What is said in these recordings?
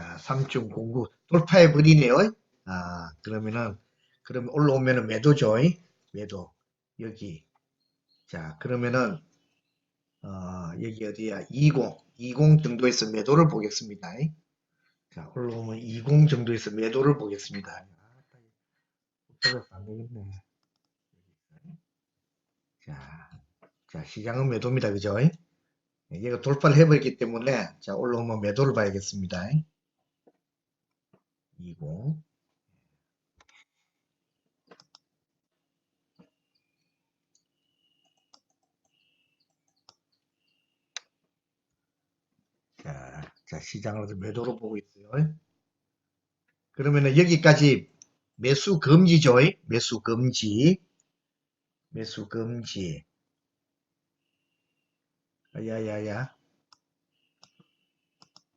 자, 3.09 돌파해 버리네요. 아, 그러면은 그러면 올라오면은 매도죠. 매도. 여기. 자, 그러면은 어, 여기 어디야? 20. 20 정도에서 매도를 보겠습니다. 자, 올라오면 20 정도에서 매도를 보겠습니다. 아, 붙어서 안 되겠네. 자, 자, 시장은 매도입니다. 그죠? 예, 얘가 돌파를 해버렸기 때문에, 자, 올라오면 매도를 봐야겠습니다. 20. 자, 자, 시장을 매도로 보고 있어요. 그러면은 여기까지 매수 금지죠? 매수 금지. 매수 금지. 야야야.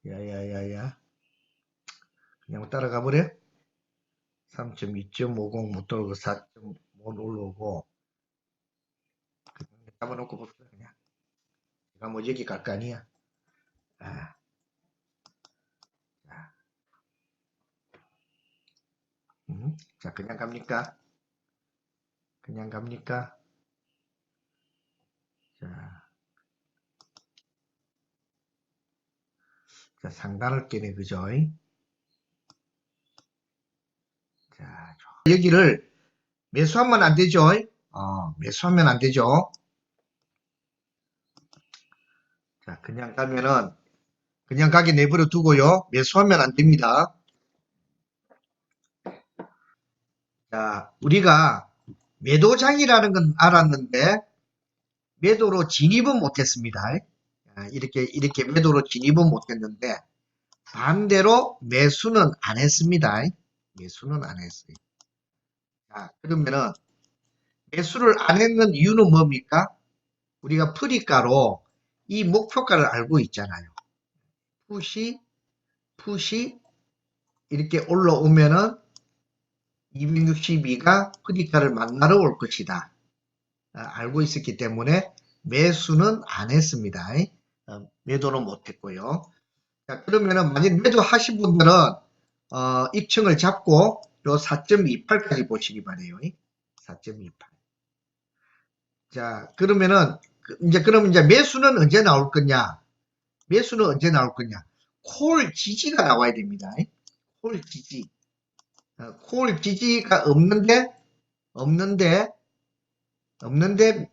야야야야. 그냥 따라가 버려? 3.2.50 못 돌고 4.5 올라오고. 잡아놓고 봅시다, 그냥. 제가 뭐 여기 갈 거 아니야. 아. 자. 음, 자, 그냥 갑니까? 그냥 갑니까? 자. 자, 상단을 깨네, 그죠? 자, 좋아. 여기를 매수하면 안 되죠? 어, 매수하면 안 되죠? 자, 그냥 가면은, 그냥 가게 내버려 두고요. 매수하면 안 됩니다. 자, 우리가 매도장이라는 건 알았는데, 매도로 진입은 못했습니다. 아, 이렇게, 이렇게 매도로 진입은 못했는데, 반대로 매수는 안 했습니다. 매수는 안 했어요. 자, 그러면은, 매수를 안 했는 이유는 뭡니까? 우리가 프리가로 이 목표가를 알고 있잖아요. 푸시, 푸시, 이렇게 올라오면은 262가 프리가를 만나러 올 것이다. 아, 알고 있었기 때문에 매수는 안 했습니다. 어, 매도는 못 했고요. 자, 그러면은 만약 매도하신 분들은 어, 입층을 잡고 요 4.28까지 보시기 바래요. 4.28. 자, 그러면은 그- 이제 그럼 이제 매수는 언제 나올 거냐? 매수는 언제 나올 거냐? 콜 지지가 나와야 됩니다. 콜 지지. 어, 콜 지지가 없는데 없는데 없는데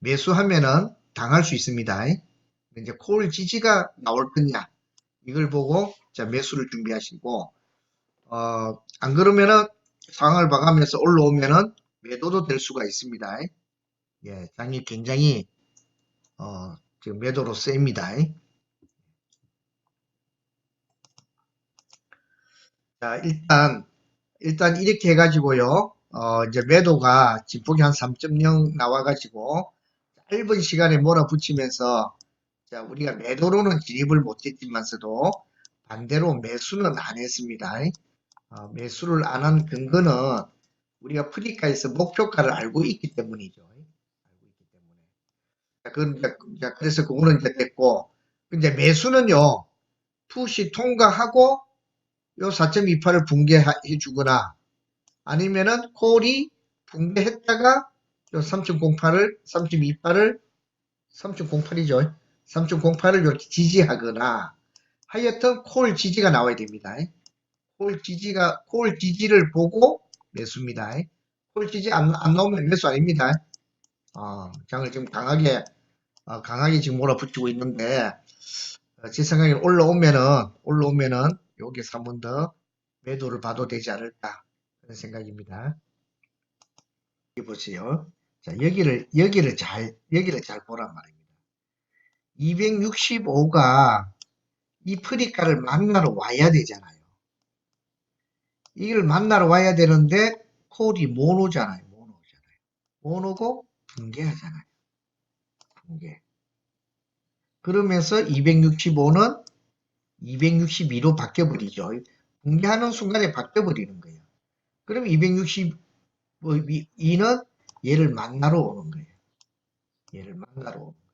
매수하면은 당할 수 있습니다. 이제 콜 지지가 나올 거냐? 이걸 보고 자 매수를 준비하시고 어, 안 그러면은 상황을 봐가면서 올라오면은 매도도 될 수가 있습니다. 예, 장이 굉장히 어, 지금 매도로 셉니다. 자, 일단 일단 이렇게 해가지고요. 어, 이제 매도가 진폭이 한 3.0 나와가지고 짧은 시간에 몰아붙이면서 자, 우리가 매도로는 진입을 못했지만서도 반대로 매수는 안 했습니다. 어, 매수를 안 한 근거는 우리가 프리카에서 목표가를 알고 있기 때문이죠. 알고 있기 때문에. 자, 그, 자, 자, 그래서 그거는 이제 됐고, 이제 매수는요, 푸시 통과하고 요 4.28을 붕괴해 주거나 아니면은 콜이 붕괴했다가 요 3.08을 3.28을 3.08이죠. 3.08을 이렇게 지지하거나 하여튼 콜 지지가 나와야 됩니다. 콜 지지가 콜 지지를 보고 매수입니다. 콜 지지 안, 안 나오면 매수 아닙니다. 어, 장을 지금 강하게 어, 강하게 지금 몰아붙이고 있는데 어, 제 생각에 올라오면은 올라오면은 여기서 한 번 더 매도를 봐도 되지 않을까 그런 생각입니다. 여기 보세요. 자 여기를 여기를 잘 여기를 잘 보란 말입니다. 265가 이 프리카를 만나러 와야 되잖아요. 이걸 만나러 와야 되는데 콜이 모노잖아요. 모노잖아요. 모노고 붕괴하잖아요. 붕괴. 그러면서 265는 262로 바뀌어버리죠. 붕괴하는 순간에 바뀌어버리는 거예요. 그럼 262는 얘를 만나러 오는 거예요. 얘를 만나러 오는 거예요.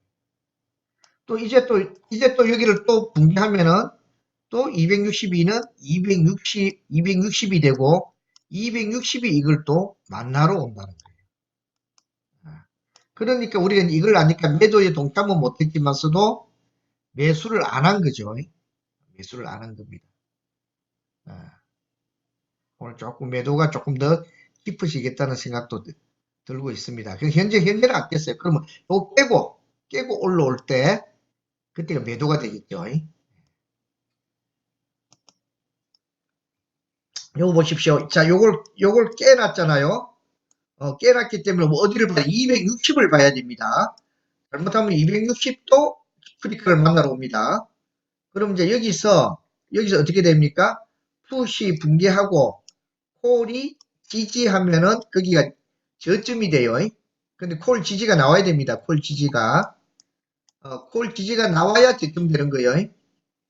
또 이제 또 이제 또 여기를 또 붕괴하면은 또 262는 260, 260이 되고 260이 이걸 또 만나러 온다는 거예요. 아, 그러니까 우리가 이걸 아니까 매도에 동참은 못했지만서도 매수를 안 한 거죠. 매수를 안 한 겁니다. 아, 오늘 조금 매도가 조금 더 깊어지겠다는 생각도 드- 들고 있습니다. 그래서 현재 현재는 아꼈어요. 그러면 요 깨고 깨고 올라올 때 그때가 매도가 되겠죠. 요거 보십시오. 자, 요걸 요걸 깨놨잖아요. 어, 깨놨기 때문에 뭐 어디를 봐야 260을 봐야 됩니다. 잘못하면 260도 프리크를 만나러 옵니다. 그럼 이제 여기서 여기서 어떻게 됩니까? 푸시 붕괴하고 콜이 지지하면은 거기가 저점이 돼요. 근데 콜 지지가 나와야 됩니다. 콜 지지가 어, 콜 지지가 나와야 저점 되는 거예요.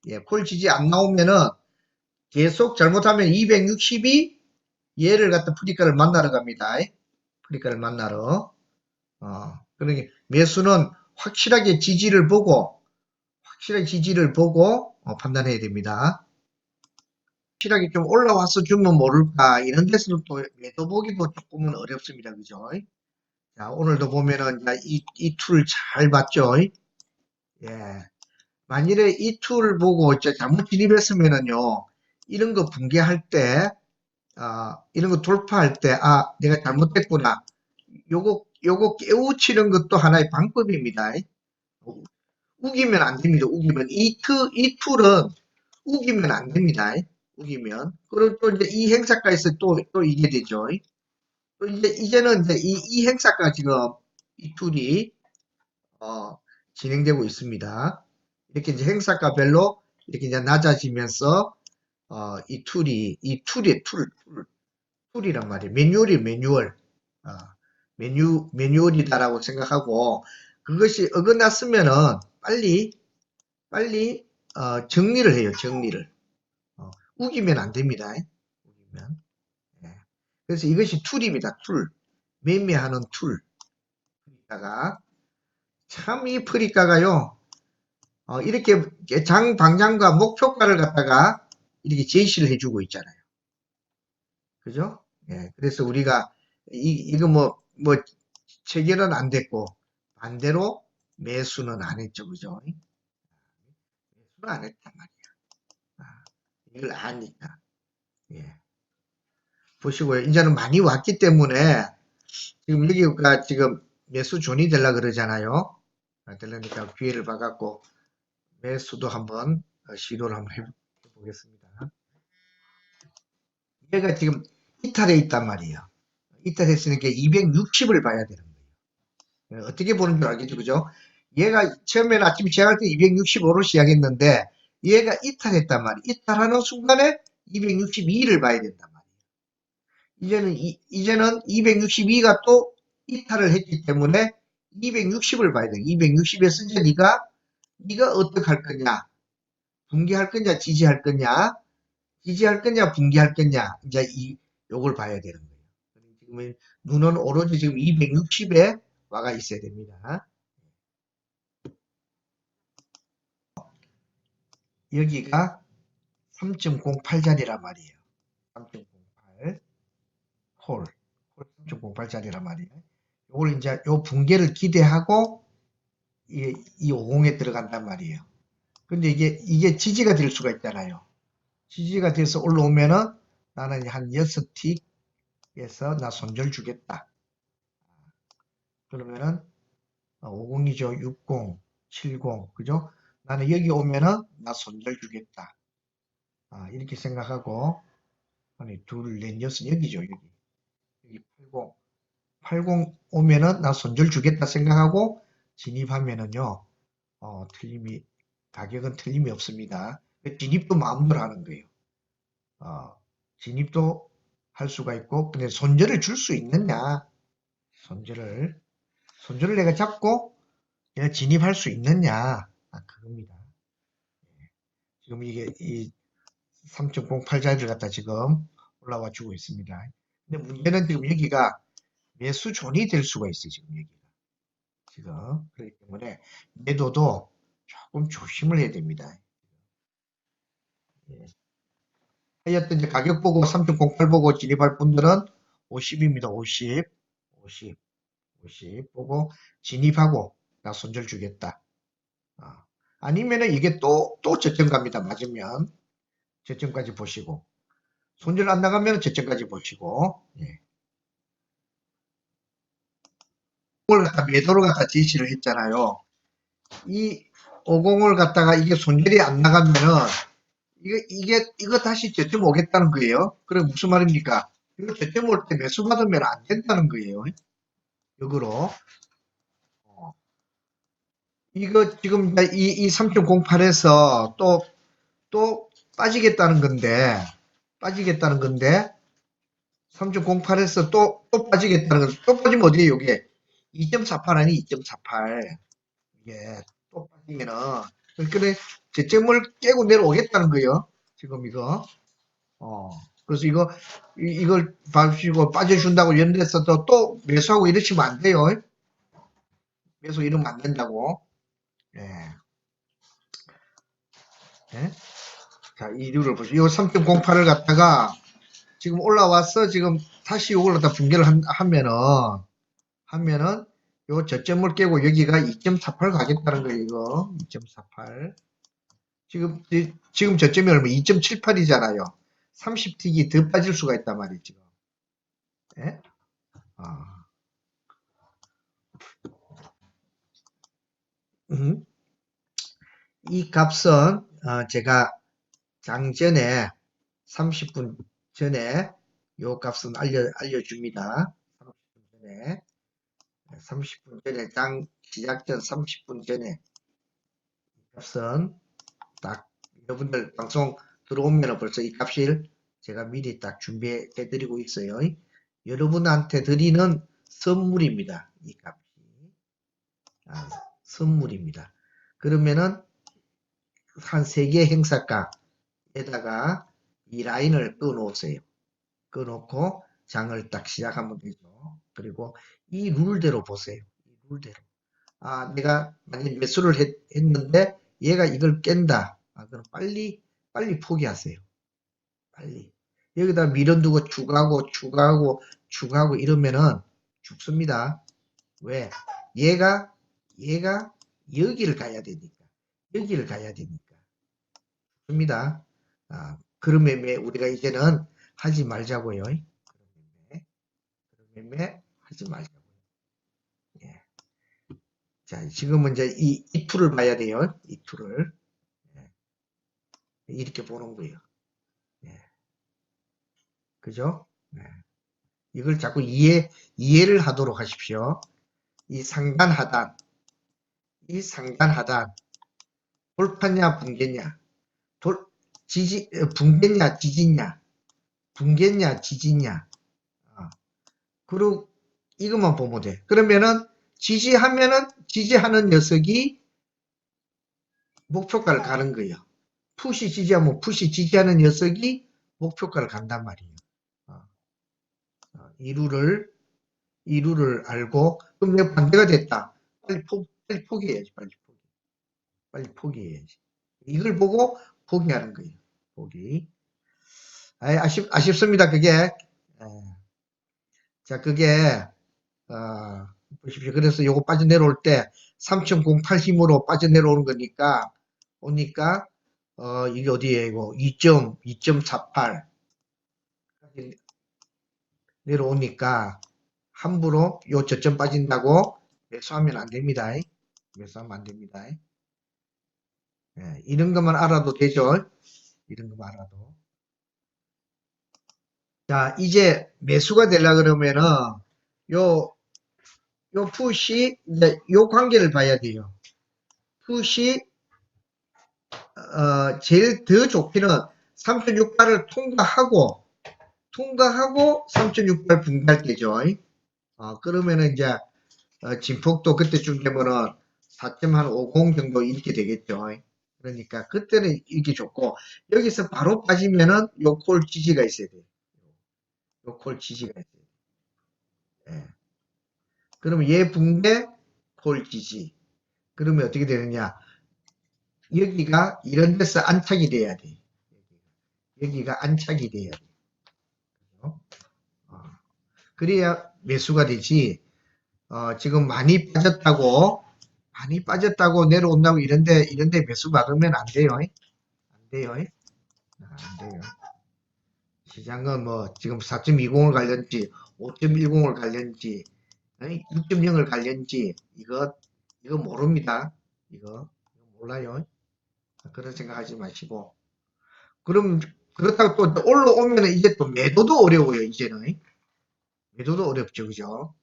예, 콜 지지 안 나오면은 계속 잘못하면 260이 얘를 갖다 프리카를 만나러 갑니다. 프리카를 만나러. 어, 그러니 매수는 확실하게 지지를 보고 확실하게 지지를 보고 어, 판단해야 됩니다. 확실하게 좀 올라와서 주면 모를까 이런 데서는 또 매도 보기도 조금은 어렵습니다. 그죠? 자, 오늘도 보면은 이, 이툴잘 봤죠? 예. 만일에 이툴 보고 잘못 진입했으면은요, 이런 거 붕괴할 때, 아, 이런 거 돌파할 때, 아, 내가 잘못했구나. 요거, 요거 깨우치는 것도 하나의 방법입니다. 우기면 안 됩니다. 우기면. 이, 툴, 이 툴은 우기면 안 됩니다. 우기면. 그리고 또 이제 이 행사가에서 또, 또 이게 되죠. 또 이제, 이제는 이제 이, 이 행사가 지금 이 툴이, 어, 진행되고 있습니다. 이렇게 이제 행사가별로 이렇게 이제 낮아지면서, 어, 이 툴이, 이 툴이 툴, 툴, 툴이란 말이에요. 매뉴얼이 매뉴얼. 어, 메뉴, 매뉴얼이다라고 생각하고, 그것이 어긋났으면은 빨리, 빨리, 어, 정리를 해요. 정리를. 어, 우기면 안 됩니다. 우기면. 예. 그래서 이것이 툴입니다. 툴. 매매하는 툴. 프리카가. 참 이 프리카가요. 어, 이렇게 장 방향과 목표가를 갖다가 이렇게 제시를 해주고 있잖아요. 그죠? 예. 그래서 우리가 이, 이거 뭐, 뭐, 체결은 안 됐고, 반대로 매수는 안 했죠. 그죠? 매수는 안 했단 말이야. 아, 이걸 아니까. 예. 보시고요. 이제는 많이 왔기 때문에 지금 여기가 지금 매수 존이 되려 그러잖아요. 아, 되려니까 기회를 봐갖고 매수도 한번 어, 시도를 한번 해보겠습니다. 얘가 지금 이탈해 있단 말이에요. 이탈했으니까 260을 봐야 되는 거예요. 어떻게 보는 줄 알겠죠? 그죠? 얘가 처음에는 아침 시작할 때 265로 시작했는데 얘가 이탈했단 말이에요. 이탈하는 순간에 262를 봐야 된단 말이에요. 이제는 이, 이제는 262가 또 이탈을 했기 때문에 260을 봐야 돼. 260에서 이제 네가 네가 어떻게 할 거냐? 붕괴할 거냐? 지지할 거냐? 지지할 거냐? 붕괴할 거냐? 이제 이 요걸 봐야 되는 거예요. 지금 눈은 오로지 지금 260에 와가 있어야 됩니다. 여기가 3.08짜리란 말이에요. 3.08 홀, 홀 3.08짜리란 말이에요. 요걸 이제 요 붕괴를 기대하고 이, 이 50에 들어간단 말이에요. 근데 이게 이게 지지가 될 수가 있잖아요. 지지가 돼서 올라오면은 나는 한 6틱에서 나 손절 주겠다. 그러면은 50이죠. 60, 70, 그죠? 나는 여기 오면은 나 손절 주겠다. 아, 이렇게 생각하고 아니 둘, 넷, 여섯 여기죠. 여기. 여기 80. 80 오면은 나 손절 주겠다 생각하고 진입하면은요. 어, 틀림이 가격은 틀림이 없습니다. 진입도 마음대로 하는 거예요. 어, 진입도 할 수가 있고 근데 손절을 줄 수 있느냐? 손절을 손절을 내가 잡고 내가 진입할 수 있느냐? 아, 그겁니다. 예. 지금 이게 이 3.08 자리를 갖다 지금 올라와 주고 있습니다. 근데 문제는 지금 여기가 매수 존이 될 수가 있어요. 지금 여기가. 지금 그렇기 때문에 매도도 조금 조심을 해야 됩니다. 예. 하여튼 이제 가격 보고 3.08 보고 진입할 분들은 50입니다. 50, 50, 50 보고 진입하고 나 손절 주겠다. 아, 아니면은 이게 또, 또 저점 갑니다. 맞으면 저점까지 보시고 손절 안 나가면 저점까지 보시고 예. 이걸 갖다 매도를 갖다 지시를 했잖아요. 이 50을 갖다가 이게 손절이 안 나가면은 이게 이게 이거 다시 저점 오겠다는 거예요. 그래 무슨 말입니까? 이거 저점 올 때 매수 받으면 안 된다는 거예요. 역으로 어. 이거 지금 이, 이 3.08에서 또 또 빠지겠다는 건데 빠지겠다는 건데 3.08에서 또 또 빠지겠다는 건또 빠지면 어디에요 이게 2.48 아니 2.48 이게 또 빠지면은 그래 저점을 깨고 내려오겠다는 거예요 지금 이거 어 그래서 이거 이, 이걸 봐주시고 빠져준다고 연대해서 또, 또 매수하고 이러시면 안 돼요 매수 이러면 안 된다고 예. 예? 자, 이류를 보시죠. 이 3.08을 갖다가 지금 올라와서 지금 다시 이걸 갖다 붕괴를 한- 하면은, 하면은, 요 저점을 깨고 여기가 2.48 가겠다는 거예요, 이거. 2.48. 지금, 이- 지금 저점이 얼마? 2.78이잖아요. 30틱이 더 빠질 수가 있단 지금. 예? 아. 음. 이 값은, 어, 제가 장전에 30분 전에 요 값은 알려, 알려줍니다. 30분 전에. 30분 전에 장 시작 전 30분 전에 이 값은 딱 여러분들 방송 들어오면 벌써 이 값을 제가 미리 딱 준비해 드리고 있어요. 여러분한테 드리는 선물입니다. 이 값이. 아, 선물입니다. 그러면은 한 세 개 행사가에다가 이 라인을 끊어 놓으세요. 끊어 놓고 장을 딱 시작하면 되죠. 그리고 이 룰대로 보세요. 이 룰대로. 아, 내가 만약 매수를 했, 했는데 얘가 이걸 깬다. 아, 그럼 빨리 빨리 포기하세요. 빨리. 여기다 밀어두고 추가하고 추가하고 추가하고 이러면은 죽습니다. 왜? 얘가 얘가 여기를 가야 되니까. 여기를 가야 되니까. 죽습니다. 아, 그런 매매 우리가 이제는 하지 말자고요. 그런 매매. 매매 하지 말자고요. 예. 자, 지금은 이제 이, 이 툴을 봐야 돼요. 이 툴을. 예. 이렇게 보는 거예요. 예. 그죠? 예. 이걸 자꾸 이해, 이해를 하도록 하십시오. 이 상단 하단, 이 상단 하단, 돌파냐, 붕괴냐, 돌, 지지, 어, 붕괴냐, 지지냐, 붕괴냐, 지지냐. 어. 그리고 이것만 보면 돼. 그러면은 지지하면은 지지하는 녀석이 목표가를 가는 거예요. 푸시 지지하면 푸시 지지하는 녀석이 목표가를 간단 말이에요. 어. 어, 이 룰을 이 룰을 알고 그럼 내가 반대가 됐다. 빨리 포 빨리 포기해야지. 빨리 포기. 빨리 포기해야지. 이걸 보고 포기하는 거예요. 포기. 아, 아쉽 아쉽습니다. 그게. 에. 자, 그게 어, 보십시오. 그래서 요거 빠져내려올 때 3.08 힘으로 빠져내려오는 거니까 오니까 어, 이게 어디에 이거 2점 2.48 내려오니까 함부로 요 저점 빠진다고 매수하면 안 됩니다. 매수하면 안 됩니다. 예, 이런 것만 알아도 되죠. 이런 것만 알아도. 자, 이제 매수가 되려 그러면은 요, 요 푸시, 이제 요 관계를 봐야 돼요. 푸시, 어, 제일 더 좋기는 3.68을 통과하고, 통과하고 3.68 분할 때죠. 어, 그러면은 이제, 어, 진폭도 그때쯤 되면은 4.50 정도 이렇게 되겠죠. 그러니까 그때는 이게 좋고, 여기서 바로 빠지면은 요 콜 지지가 있어야 돼요. 요 콜 지지가 있어야 돼요. 예. 그러면 얘 붕괴 콜 지지. 그러면 어떻게 되느냐. 여기가 이런 데서 안착이 돼야 돼. 여기가. 안착이 돼야. 그죠? 어, 그래야 매수가 되지. 어, 지금 많이 빠졌다고, 많이 빠졌다고 내려온다고 이런데, 이런데 매수 박으면 안 돼요. 안 돼요. 아, 안 돼요. 시장은 뭐, 지금 4.20을 갈렸지, 5.10을 갈렸지, 6.0을 갈렸지, 이거, 이거 모릅니다. 이거, 이거 몰라요. 그런 생각하지 마시고. 그럼, 그렇다고 또 올라오면 이제 또 매도도 어려워요, 이제는. 매도도 어렵죠, 그죠?